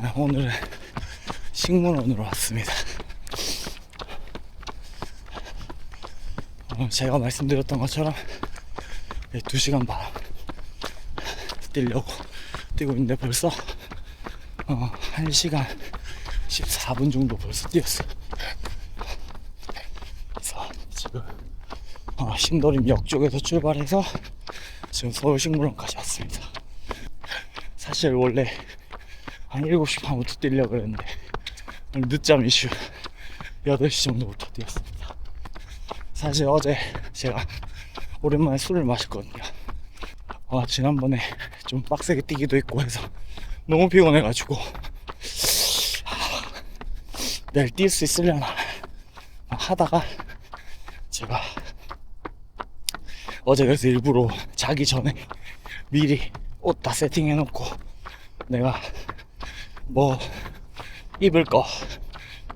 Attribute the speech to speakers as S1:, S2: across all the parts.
S1: 아, 오늘은 식물원으로 왔습니다. 어, 제가 말씀드렸던 것처럼 2시간 반 뛰려고 뛰고 있는데 벌써 어, 1시간 14분 정도 벌써 뛰었어요. 그래서 지금 어, 신도림역 쪽에서 출발해서 지금 서울식물원까지 왔습니다. 사실 원래 한 7시 반부터 뛰려고 그랬는데 늦잠 이슈 8시 정도부터 뛰었습니다. 사실 어제 제가 오랜만에 술을 마셨거든요. 아, 지난번에 좀 빡세게 뛰기도 했고 해서 너무 피곤해가지고 하, 내일 뛸 수 있으려나 하다가 제가 어제 그래서 일부러 자기 전에 미리 옷 다 세팅해 놓고 내가 뭐 입을 거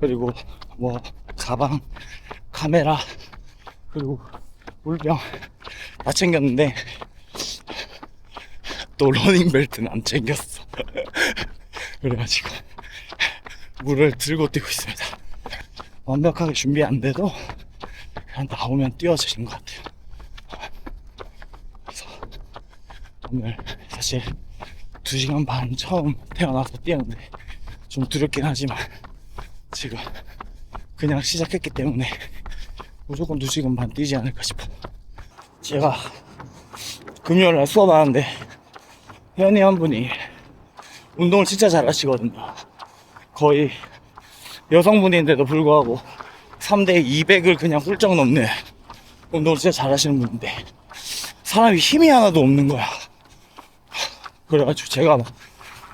S1: 그리고 뭐 가방 카메라 그리고 물병 다 챙겼는데 또 러닝벨트는 안 챙겼어. 그래가지고 물을 들고 뛰고 있습니다. 완벽하게 준비 안 돼도 그냥 나오면 뛰어지는 것 같아요. 그래서 오늘 사실 2시간 반 처음 태어나서 뛰었는데 좀 두렵긴 하지만 지금 그냥 시작했기 때문에 무조건 2시간 반 뛰지 않을까 싶어. 제가 금요일 날 수업하는데 회원이 한 분이 운동을 진짜 잘 하시거든요. 거의 여성분인데도 불구하고 3대 200을 그냥 훌쩍 넘는 운동을 진짜 잘 하시는 분인데 사람이 힘이 하나도 없는 거야 그래가지고 제가 막,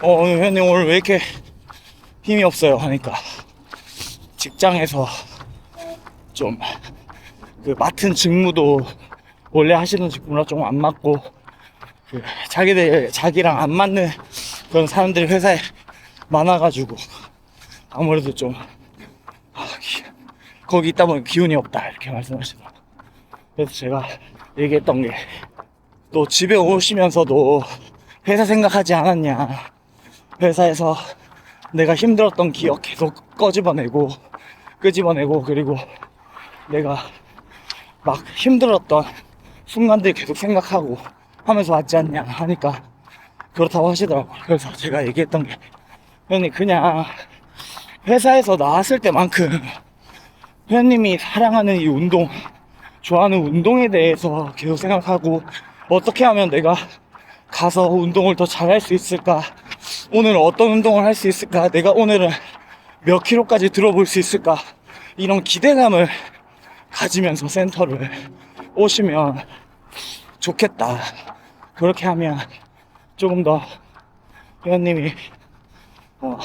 S1: 어, 오늘 회원님 오늘 왜 이렇게 힘이 없어요? 하니까 직장에서 좀 그 맡은 직무도 원래 하시는 직무랑 좀 안 맞고 그 자기들 자기랑 안 맞는 그런 사람들이 회사에 많아가지고 아무래도 좀 아, 기- 거기 있다 보니 기운이 없다 이렇게 말씀하시더라고요. 그래서 제가 얘기했던 게 또 집에 오시면서도 회사 생각하지 않았냐. 회사에서 내가 힘들었던 기억 계속 꺼집어내고, 끄집어내고, 그리고 내가 막 힘들었던 순간들 계속 생각하고 하면서 왔지 않냐 하니까 그렇다고 하시더라고요. 그래서 제가 얘기했던 게, 형님, 그냥 회사에서 나왔을 때만큼 회원님이 사랑하는 이 운동, 좋아하는 운동에 대해서 계속 생각하고 어떻게 하면 내가 가서 운동을 더 잘할 수 있을까? 오늘 어떤 운동을 할 수 있을까? 내가 오늘은 몇 킬로까지 들어볼 수 있을까? 이런 기대감을 가지면서 센터를 오시면 좋겠다. 그렇게 하면 조금 더 회원님이 어,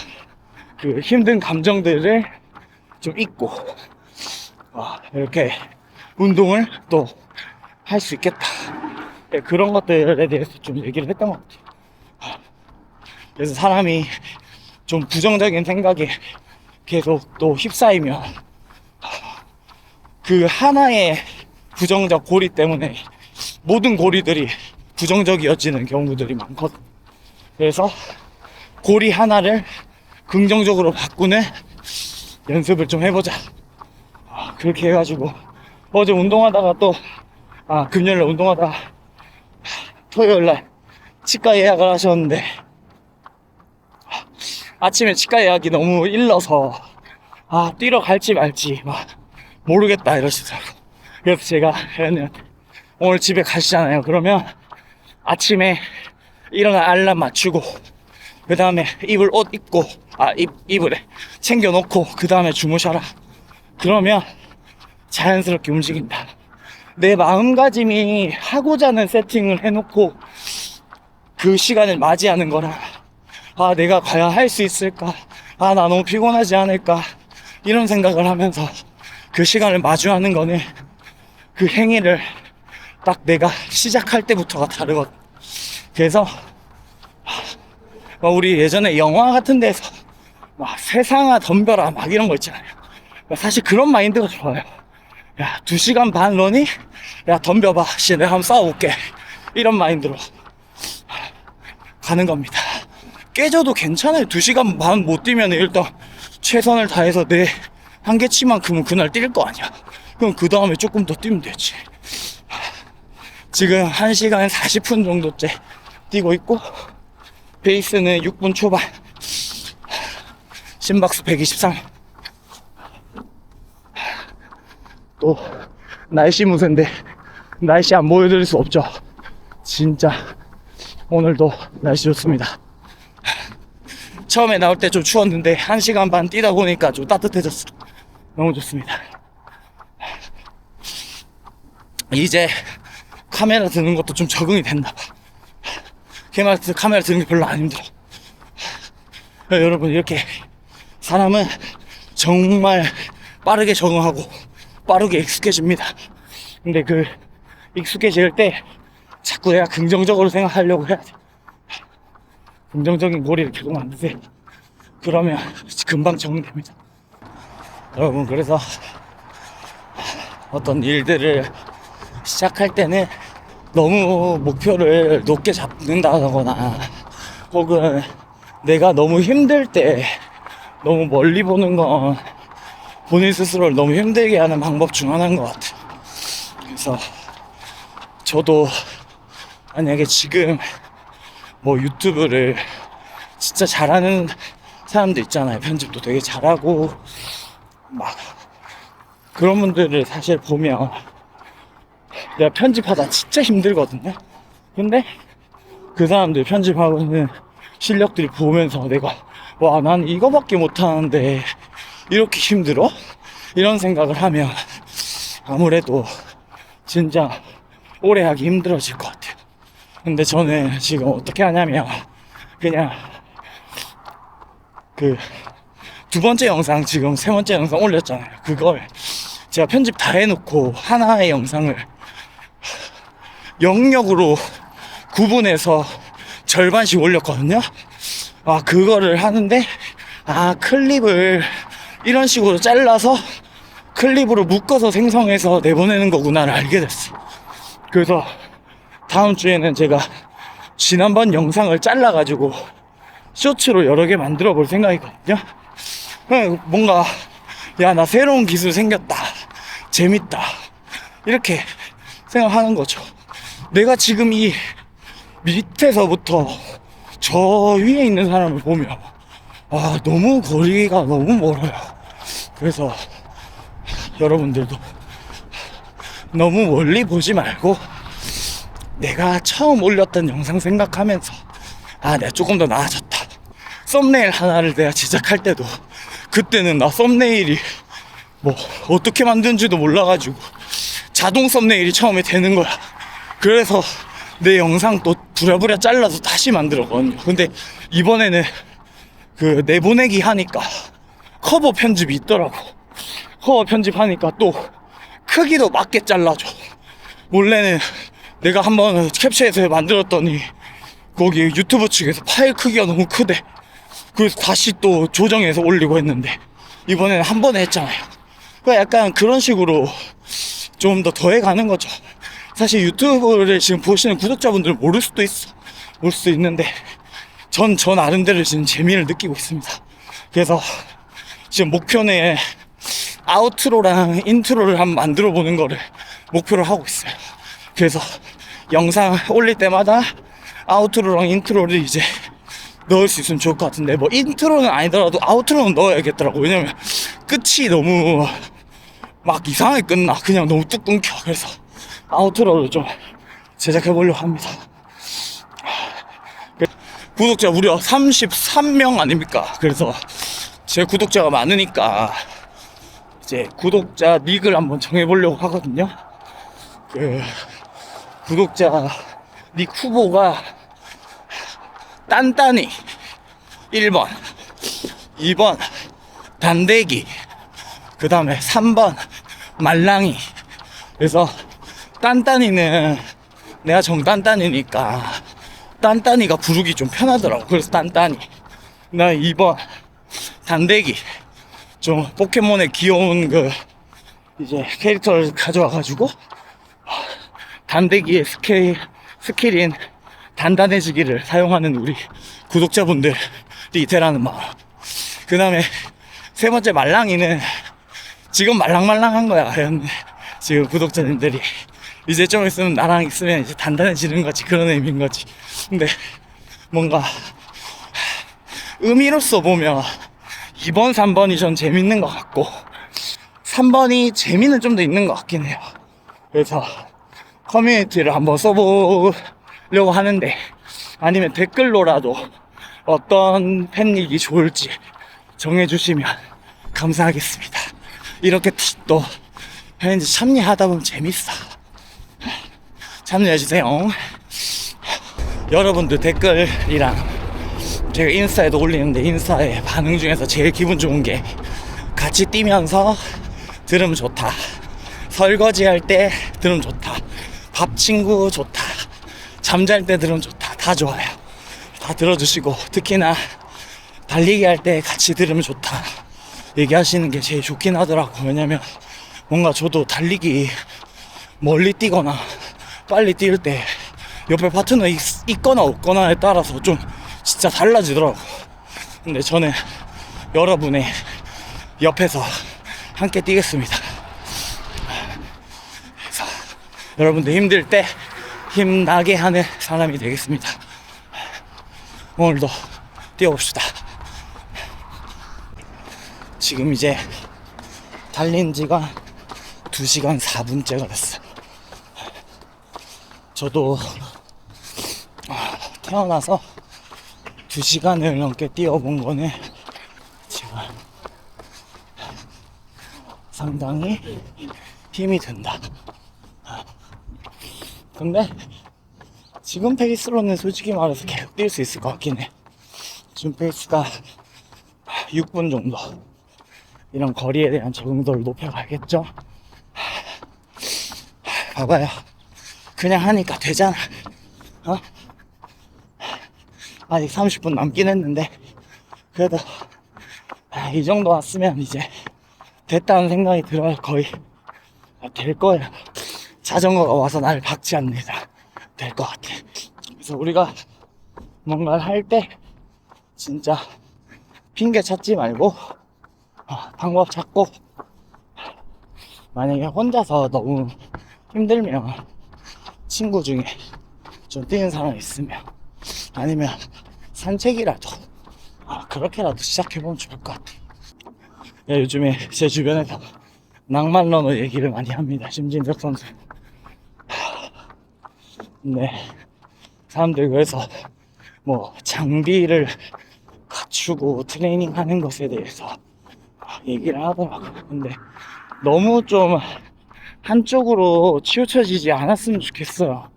S1: 그 힘든 감정들을 좀 잊고 어, 이렇게 운동을 또 할 수 있겠다. 네, 그런 것들에 대해서 좀 얘기를 했던 것 같아요. 그래서 사람이 좀 부정적인 생각에 계속 또 휩싸이면 그 하나의 부정적 고리 때문에 모든 고리들이 부정적이어지는 경우들이 많거든. 그래서 고리 하나를 긍정적으로 바꾸는 연습을 좀 해보자. 아, 그렇게 해가지고 어제 운동하다가 또 아, 금요일날 운동하다가 토요일날 치과 예약을 하셨는데 아침에 치과 예약이 너무 일러서 아 뛰러 갈지 말지 막 모르겠다 이러시더라고. 그래서 제가 회원님한테 오늘 집에 가시잖아요. 그러면 아침에 일어나 알람 맞추고 그 다음에 입을 옷 입고 아 입, 입을 챙겨 놓고 그 다음에 주무셔라. 그러면 자연스럽게 움직인다 내 마음가짐이 하고자 하는 세팅을 해놓고 그 시간을 맞이하는 거라. 아 내가 과연 할 수 있을까? 아 나 너무 피곤하지 않을까? 이런 생각을 하면서 그 시간을 마주하는 거는 그 행위를 딱 내가 시작할 때부터가 다르거든 그래서 막 우리 예전에 영화 같은 데서 막 세상아 덤벼라 막 이런 거 있잖아요. 사실 그런 마인드가 좋아요 야, 두 시간 반 러니? 야, 덤벼봐. 씨, 내가 한번 싸워볼게. 이런 마인드로 가는 겁니다. 깨져도 괜찮아요. 2시간 반 못 뛰면 일단 최선을 다해서 내 한계치만큼은 그날 뛸 거 아니야. 그럼 그 다음에 조금 더 뛰면 되지. 지금 1시간 40분 정도째 뛰고 있고, 페이스는 6분 초반. 심박수 123. 또, 날씨 무쇠인데, 날씨 안 보여드릴 수 없죠. 진짜, 오늘도 날씨 좋습니다. 처음에 나올 때 좀 추웠는데, 1시간 반 뛰다 보니까 좀 따뜻해졌어. 너무 좋습니다. 이제 카메라 드는 것도 좀 적응이 됐나 봐. 카메라, 드- 카메라 드는 게 별로 안 힘들어. 여러분, 이렇게 사람은 정말 빠르게 적응하고 빠르게 익숙해집니다. 근데 그 익숙해질 때 자꾸 내가 긍정적으로 생각하려고 해야 돼. 긍정적인 고리를 계속 만드세요. 그러면 금방 적응됩니다. 여러분, 그래서 어떤 일들을 시작할 때는 너무 목표를 높게 잡는다거나 혹은 내가 너무 힘들 때 너무 멀리 보는 건 본인 스스로를 너무 힘들게 하는 방법 중 하나인 것 같아요. 그래서 저도 만약에 지금 뭐 유튜브를 진짜 잘하는 사람들 있잖아요. 편집도 되게 잘하고 막 그런 분들을 사실 보면 내가 편집하다 진짜 힘들거든요. 근데 그 사람들 편집하고는 실력들이 보면서 내가 와, 난 이거밖에 못하는데 이렇게 힘들어? 이런 생각을 하면 아무래도 진짜 오래 하기 힘들어질 것 같아요. 근데 저는 지금 어떻게 하냐면 그냥 그 두 번째 영상 지금 세 번째 영상 올렸잖아요. 그걸 제가 편집 다 해놓고 하나의 영상을 영역으로 구분해서 절반씩 올렸거든요. 아, 그거를 하는데, 아, 클립을 이런 식으로 잘라서 클립으로 묶어서 생성해서 내보내는 거구나를 알게 됐어. 그래서 다음 주에는 제가 지난번 영상을 잘라가지고 쇼츠로 여러 개 만들어 볼 생각이거든요. 뭔가, 야, 나 새로운 기술 생겼다. 재밌다. 이렇게 생각하는 거죠. 내가 지금 이 밑에서부터 저 위에 있는 사람을 보면 아 너무 거리가 너무 멀어요. 그래서 여러분들도 너무 멀리 보지 말고 내가 처음 올렸던 영상 생각하면서 아 내가 조금 더 나아졌다. 썸네일 하나를 내가 제작할 때도 그때는 나 썸네일이 뭐 어떻게 만드는지도 몰라가지고 자동 썸네일이 처음에 되는 거야. 그래서 내 영상 또 부랴부랴 잘라서 다시 만들었거든요. 근데 이번에는 그 내보내기 하니까 커버 편집이 있더라고. 커버 편집하니까 또 크기도 맞게 잘라줘. 원래는 내가 한번 캡처해서 만들었더니 거기 유튜브 측에서 파일 크기가 너무 크대. 그래서 다시 또 조정해서 올리고 했는데 이번에는 한 번에 했잖아요. 그러니까 약간 그런 식으로 좀 더 더해가는 거죠. 사실 유튜브를 지금 보시는 구독자분들은 모를 수도 있어. 수도 있는데, 전, 저 나름대로 지금 재미를 느끼고 있습니다. 그래서 지금 목표는 아우트로랑 인트로를 한번 만들어 보는 거를 목표로 하고 있어요. 그래서 영상 올릴 때마다 아우트로랑 인트로를 이제 넣을 수 있으면 좋을 것 같은데, 뭐 인트로는 아니더라도 아우트로는 넣어야겠더라고. 왜냐면 끝이 너무 막 이상하게 끝나. 그냥 너무 뚝 끊겨. 그래서 아우트로를 좀 제작해 보려고 합니다. 그 구독자 무려 33명 아닙니까? 그래서 제 구독자가 많으니까 이제 구독자 닉을 한번 정해 보려고 하거든요. 그 구독자 닉 후보가 딴딴이 1번, 2번 단대기, 그 다음에 3번 말랑이. 그래서 딴딴이는 내가 정딴딴이니까 딴딴이가 부르기 좀 편하더라고. 그래서 딴딴이. 나 2번 단대기. 좀 포켓몬의 귀여운 그 이제 캐릭터를 가져와가지고 단대기의 스킬 스킬인 단단해지기를 사용하는 우리 구독자분들이 되라는 마음. 그 다음에 세 번째 말랑이는 지금 말랑말랑한 거야. 지금 구독자님들이 이제 좀 있으면 나랑 있으면 이제 단단해지는 거지. 그런 의미인 거지. 근데 뭔가 의미로서 보면 2번, 3번이 전 재밌는 것 같고 3번이 재미는 좀 더 있는 것 같긴 해요. 그래서 커뮤니티를 한번 써보려고 하는데 아니면 댓글로라도 어떤 팬닉이 좋을지 정해주시면 감사하겠습니다. 이렇게 또 왠지 참여하다 보면 재밌어. 참여해주세요. 여러분들 댓글이랑 제가 인스타에도 올리는데 인스타에 반응 중에서 제일 기분 좋은 게 같이 뛰면서 들으면 좋다. 설거지 할 때 들으면 좋다. 밥 친구 좋다. 잠잘 때 들으면 좋다. 다 좋아요. 다 들어주시고 특히나 달리기 할 때 같이 들으면 좋다. 얘기하시는 게 제일 좋긴 하더라고. 왜냐면 뭔가 저도 달리기 멀리 뛰거나 빨리 뛸 때 옆에 파트너 있, 있거나 없거나에 따라서 좀 진짜 달라지더라고. 근데 저는 여러분의 옆에서 함께 뛰겠습니다. 그래서 여러분들 힘들 때 힘나게 하는 사람이 되겠습니다. 오늘도 뛰어봅시다. 지금 이제 달린 지가 2시간 4분째가 됐어요. 저도 아, 태어나서 2시간을 넘게 뛰어본 거는 지금 상당히 힘이 든다. 근데 지금 페이스로는 솔직히 말해서 계속 뛸 수 있을 것 같긴 해. 지금 페이스가 6분 정도. 이런 거리에 대한 적응도를 높여가겠죠? 봐봐요. 그냥 하니까 되잖아. 어? 아직 30분 남긴 했는데, 그래도, 아, 이 정도 왔으면 이제 됐다는 생각이 들어요. 거의. 아, 될 거예요. 자전거가 와서 나를 박지 않는 이상 될것 같아. 그래서 우리가 뭔가를 할 때, 진짜 핑계 찾지 말고, 어, 방법 찾고, 만약에 혼자서 너무 힘들면 친구 중에 좀 뛰는 사람 있으면 아니면 산책이라도 아, 그렇게라도 시작해보면 좋을 것 같아. 야, 요즘에 제 주변에서 낭만 러너 얘기를 많이 합니다. 심진석 선수. 네. 사람들 그래서 뭐 장비를 갖추고 트레이닝 하는 것에 대해서 얘기를 하더라고요. 근데 너무 좀 한쪽으로 치우쳐지지 않았으면 좋겠어요.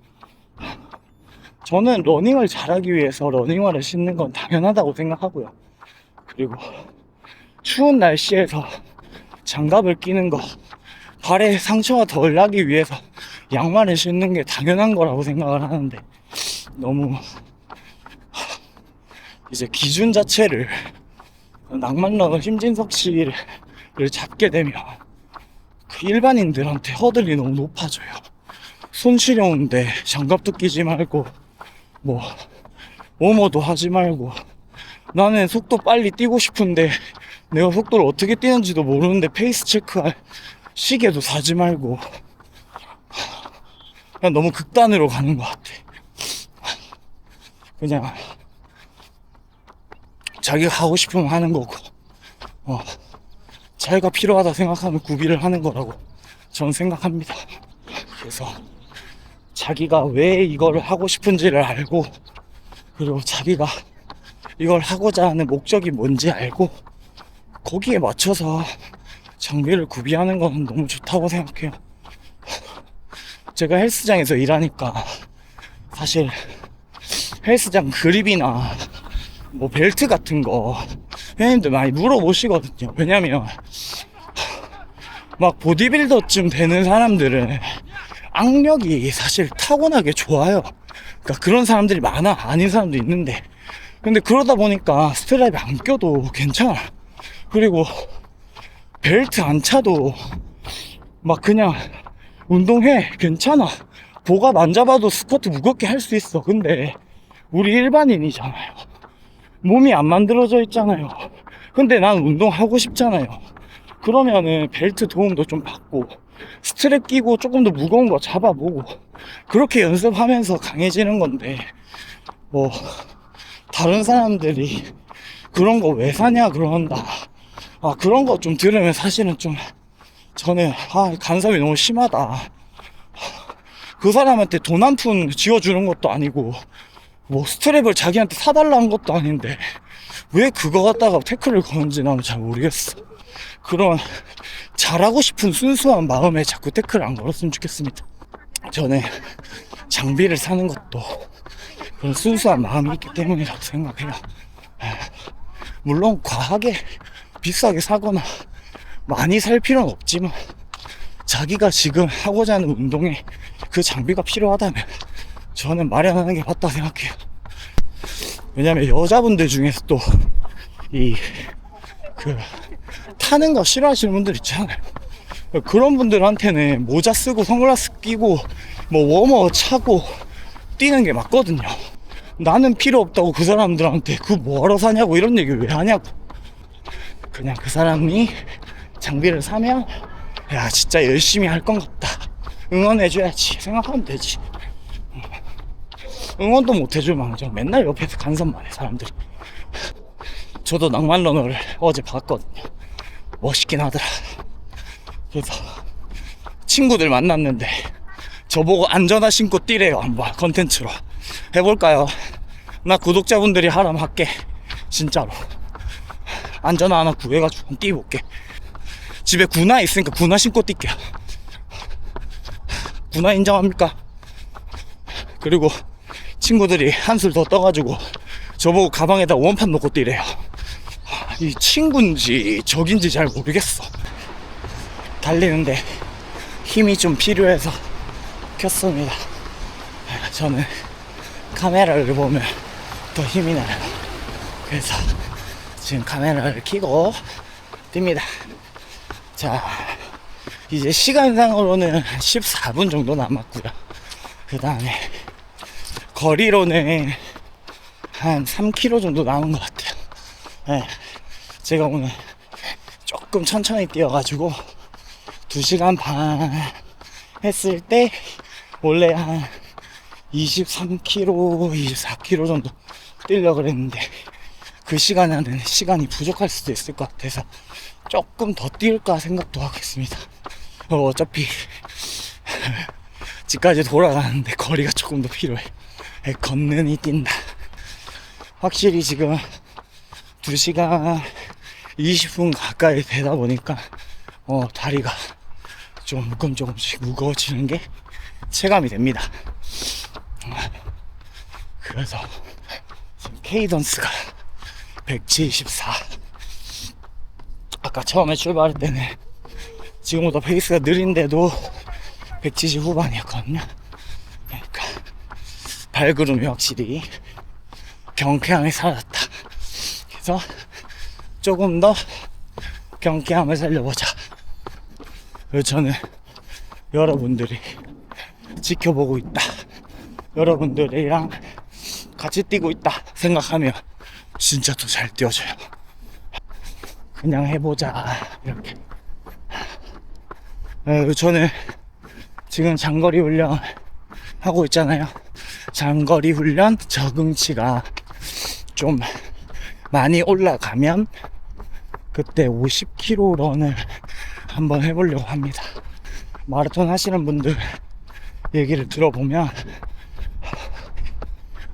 S1: 저는 러닝을 잘하기 위해서 러닝화를 신는 건 당연하다고 생각하고요. 그리고 추운 날씨에서 장갑을 끼는 거, 발에 상처가 덜 나기 위해서 양말을 신는 게 당연한 거라고 생각을 하는데 너무 이제 기준 자체를 낭만러너 심진석 씨를 잡게 되면 그 일반인들한테 허들이 너무 높아져요. 손 시려운데 장갑도 끼지 말고 뭐 오모도 하지 말고 나는 속도 빨리 뛰고 싶은데 내가 속도를 어떻게 뛰는지도 모르는데 페이스 체크할 시계도 사지 말고 그냥 너무 극단으로 가는 것 같아. 그냥 자기가 하고 싶으면 하는 거고 어, 자기가 필요하다 생각하면 구비를 하는 거라고 저는 생각합니다. 그래서 자기가 왜 이걸 하고 싶은지를 알고 그리고 자기가 이걸 하고자 하는 목적이 뭔지 알고 거기에 맞춰서 장비를 구비하는 건 너무 좋다고 생각해요. 제가 헬스장에서 일하니까 사실 헬스장 그립이나 뭐 벨트 같은 거 회원님들 많이 물어보시거든요. 왜냐면 막 보디빌더쯤 되는 사람들은 악력이 사실 타고나게 좋아요. 그러니까 그런 사람들이 많아. 아닌 사람도 있는데. 근데 그러다 보니까 스트랩이 안 껴도 괜찮아. 그리고 벨트 안 차도 막 그냥 운동해. 괜찮아. 보가 만잡아도 스쿼트 무겁게 할 수 있어. 근데 우리 일반인이잖아요. 몸이 안 만들어져 있잖아요. 근데 난 운동하고 싶잖아요. 그러면은 벨트 도움도 좀 받고 스트랩 끼고 조금 더 무거운 거 잡아보고 그렇게 연습하면서 강해지는 건데 뭐 다른 사람들이 그런 거 왜 사냐 그런다. 아 그런 거 좀 들으면 사실은 좀 저는 아 간섭이 너무 심하다. 그 사람한테 돈 한 푼 지어주는 것도 아니고 뭐 스트랩을 자기한테 사달라는 것도 아닌데 왜 그거 갖다가 태클을 거는지 나는 잘 모르겠어. 그런 잘하고 싶은 순수한 마음에 자꾸 태클을 안 걸었으면 좋겠습니다. 저는 장비를 사는 것도 그런 순수한 마음이 있기 때문이라고 생각해요. 에, 물론 과하게 비싸게 사거나 많이 살 필요는 없지만 자기가 지금 하고자 하는 운동에 그 장비가 필요하다면 저는 마련하는 게 맞다 생각해요. 왜냐면 여자분들 중에서 또 이 그 타는 거 싫어하시는 분들 있잖아요. 그런 분들한테는 모자 쓰고 선글라스 끼고 뭐 워머 차고 뛰는 게 맞거든요. 나는 필요 없다고 그 사람들한테 그 뭐하러 사냐고 이런 얘기 왜 하냐고. 그냥 그 사람이 장비를 사면 야 진짜 열심히 할 건 같다. 응원해줘야지 생각하면 되지. 응원도 못 해줄 망정 맨날 옆에서 간섭만 해 사람들이. 저도 낭만 러너를 어제 봤거든요. 멋있긴 하더라. 그래서 친구들 만났는데 저보고 안전화 신고 뛰래요 한번 컨텐츠로 해볼까요? 나 구독자분들이 하라면 할게 진짜로 안전화 하나 구해가지고 뛰어볼게 집에 군화 있으니까 군화 신고 뛸게요 군화 인정합니까? 그리고 친구들이 한술 더 떠가지고 저보고 가방에다 원판 놓고 뛰래요 이 친구인지 적인지 잘 모르겠어 달리는데 힘이 좀 필요해서 켰습니다. 저는 카메라를 보면 더 힘이 나요. 그래서 지금 카메라를 켜고 뜁니다. 자, 이제 시간상으로는 14분 정도 남았고요. 그 다음에 거리로는 한 3km 정도 남은 것 같아요. 네, 제가 오늘 조금 천천히 뛰어가지고 2시간 반 했을 때 원래 한 23km, 24km 정도 뛰려고 그랬는데 그 시간에는 시간이 부족할 수도 있을 것 같아서 조금 더 뛸까 생각도 하겠습니다. 어, 어차피 집까지 돌아가는데 거리가 조금 더 필요해. 에, 걷는이 뛴다. 확실히 지금 2시간 20분 가까이 되다 보니까 어, 다리가 좀 조금 조금씩 무거워지는 게 체감이 됩니다. 그래서 지금 케이던스가 174. 아까 처음에 출발할 때는 지금보다 페이스가 느린데도 170 후반이었거든요. 발걸음이 확실히 경쾌함이 사라졌다. 그래서 조금 더 경쾌함을 살려보자. 그래서 저는 여러분들이 지켜보고 있다. 여러분들이랑 같이 뛰고 있다 생각하면 진짜 더 잘 뛰어져요. 그냥 해보자 이렇게. 에, 저는 지금 장거리 훈련 하고 있잖아요. 장거리 훈련 적응치가 좀 많이 올라가면 그때 50km 런을 한번 해보려고 합니다. 마라톤 하시는 분들 얘기를 들어보면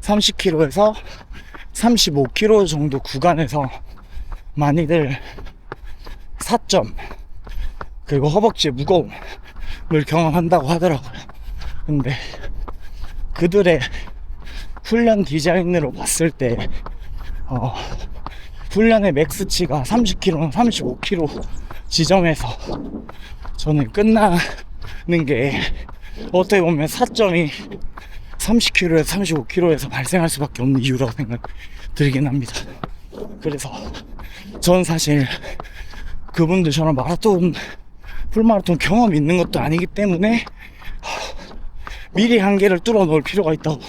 S1: 30km에서 35km 정도 구간에서 많이들 4점 그리고 허벅지의 무거움을 경험한다고 하더라고요. 근데 그들의 훈련 디자인으로 봤을 때 어, 훈련의 맥스치가 30km, 35km 지점에서 저는 끝나는 게 어떻게 보면 4점이 30km에서 35km에서 발생할 수밖에 없는 이유라고 생각 들긴 합니다. 그래서 전 사실 그분들처럼 마라톤, 풀마라톤 경험 있는 것도 아니기 때문에 미리 한계를 뚫어 놓을 필요가 있다고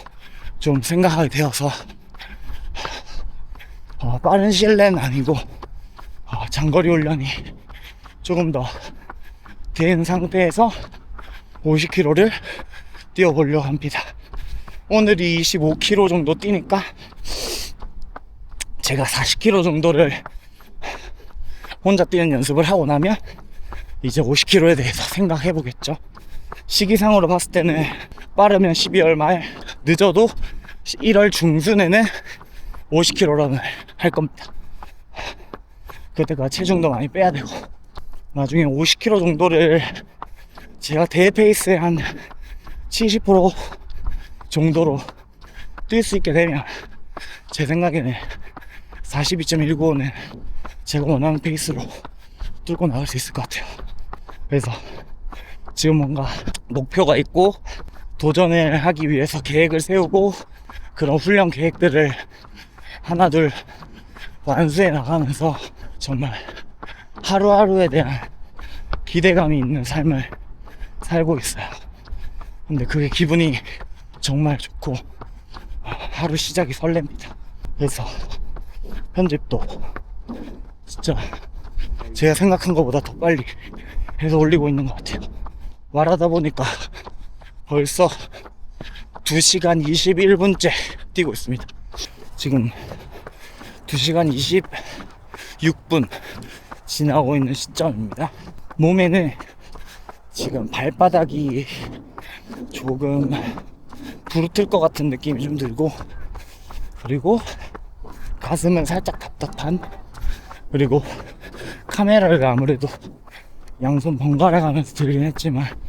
S1: 좀 생각하게 되어서 어, 빠른 실내는 아니고 어, 장거리 훈련이 조금 더 된 상태에서 50km를 뛰어보려고 합니다. 오늘이 25km 정도 뛰니까 제가 40km 정도를 혼자 뛰는 연습을 하고 나면 이제 50km에 대해서 생각해 보겠죠. 시기상으로 봤을 때는 빠르면 12월 말, 늦어도 1월 중순에는 50km런을 할 겁니다. 그때가 체중도 많이 빼야 되고 나중에 50km 정도를 제가 대회 페이스의 한 70% 정도로 뛸 수 있게 되면 제 생각에는 42.195는 제가 원하는 페이스로 뚫고 나갈 수 있을 것 같아요. 그래서 지금 뭔가 목표가 있고 도전을 하기 위해서 계획을 세우고 그런 훈련 계획들을 하나둘 완수해 나가면서 정말 하루하루에 대한 기대감이 있는 삶을 살고 있어요. 근데 그게 기분이 정말 좋고 하루 시작이 설렙니다. 그래서 편집도 진짜 제가 생각한 것보다 더 빨리 해서 올리고 있는 것 같아요. 말하다 보니까 벌써 2시간 21분째 뛰고 있습니다. 지금 2시간 26분 지나고 있는 시점입니다. 몸에는 지금 발바닥이 조금 부르틀 것 같은 느낌이 좀 들고 그리고 가슴은 살짝 답답한 그리고 카메라를 아무래도 양손 번갈아 가면서 들긴 했지만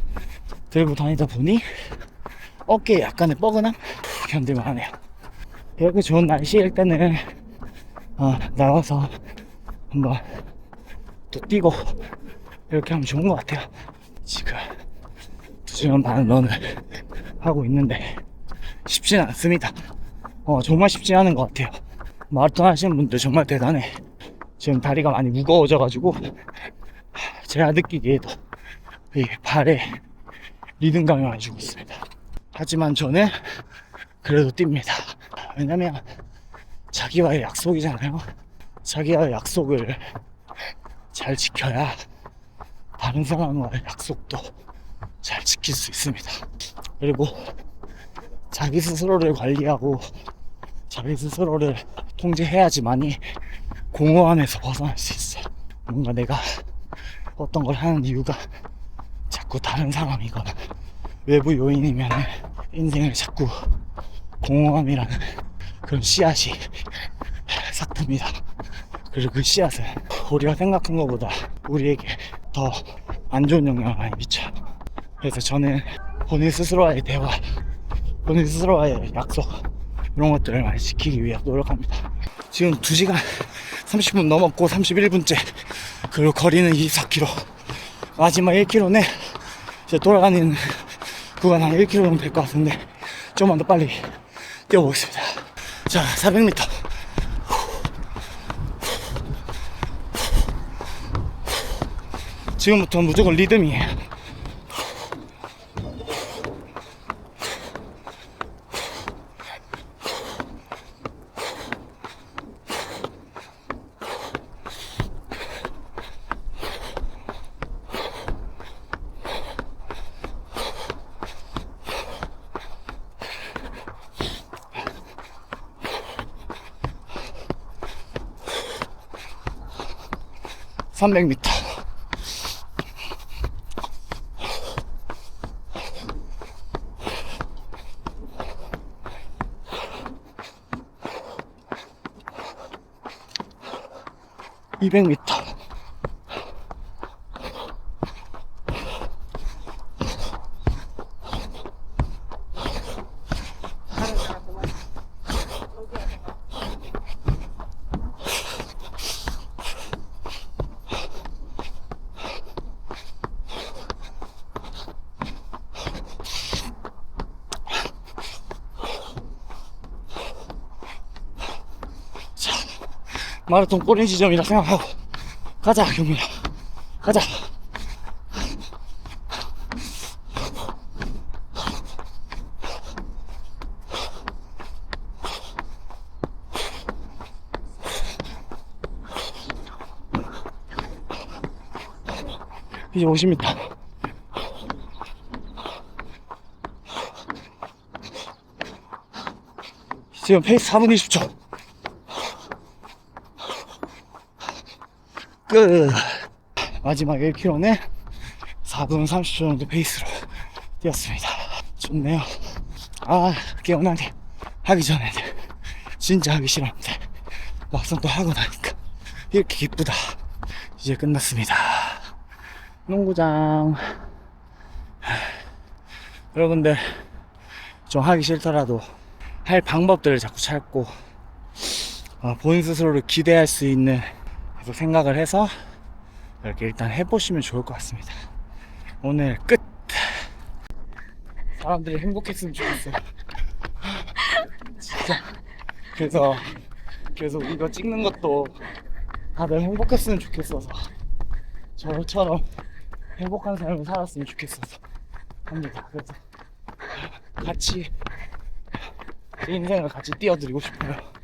S1: 들고 다니다 보니 어깨에 약간의 뻐근함? 견딜만 하네요. 이렇게 좋은 날씨일 때는 어, 나와서 한번 또 뛰고 이렇게 하면 좋은 것 같아요. 지금 2시간 반 런을 하고 있는데 쉽진 않습니다. 어, 정말 쉽지 않은 것 같아요. 마라톤 하시는 분들 정말 대단해. 지금 다리가 많이 무거워져가지고 제가 느끼기에도 이 발에 리듬감이 많이 주고 있습니다. 하지만 저는 그래도 뜁니다. 왜냐면 자기와의 약속이잖아요. 자기와의 약속을 잘 지켜야 다른 사람과의 약속도 잘 지킬 수 있습니다. 그리고 자기 스스로를 관리하고 자기 스스로를 통제해야지만이 공허함에서 벗어날 수 있어요. 뭔가 내가 어떤 걸 하는 이유가 자꾸 다른 사람이거나 외부 요인이면 인생을 자꾸 공허함이라는 그런 씨앗이 싹 듭니다. 그리고 그 씨앗은 우리가 생각한 것보다 우리에게 더 안 좋은 영향을 많이 미쳐요. 그래서 저는 본인 스스로와의 대화, 본인 스스로와의 약속, 이런 것들을 많이 지키기 위해 노력합니다. 지금 2시간 30분 넘었고 31분째 그리고 거리는 24km 마지막 1km는 이제 돌아가는 구간 한 1km 정도 될 것 같은데 좀만 더 빨리 뛰어보겠습니다. 자 400m 지금부터 무조건 리듬이에요 삼백 m 200m. 마라톤 꼬린 지점이라 생각하고. 가자 경민아. 가자. 이제 50m 지금 페이스 4분 20초. 끝. 마지막 1km는 4분 30초 정도 페이스로 뛰었습니다. 좋네요. 아, 개운하네. 하기 전에는 진짜 하기 싫었는데 막상 또 하고 나니까 이렇게 기쁘다. 이제 끝났습니다. 농구장. 여러분들 좀 하기 싫더라도 할 방법들을 자꾸 찾고 어, 본 스스로를 기대할 수 있는 계속 생각을 해서 이렇게 일단 해보시면 좋을 것 같습니다. 오늘 끝. 사람들이 행복했으면 좋겠어요. 진짜. 그래서 계속 이거 찍는 것도 다들 행복했으면 좋겠어서 저처럼 행복한 삶을 살았으면 좋겠어서 합니다. 그래서 같이 제 인생을 같이 띄워드리고 싶어요.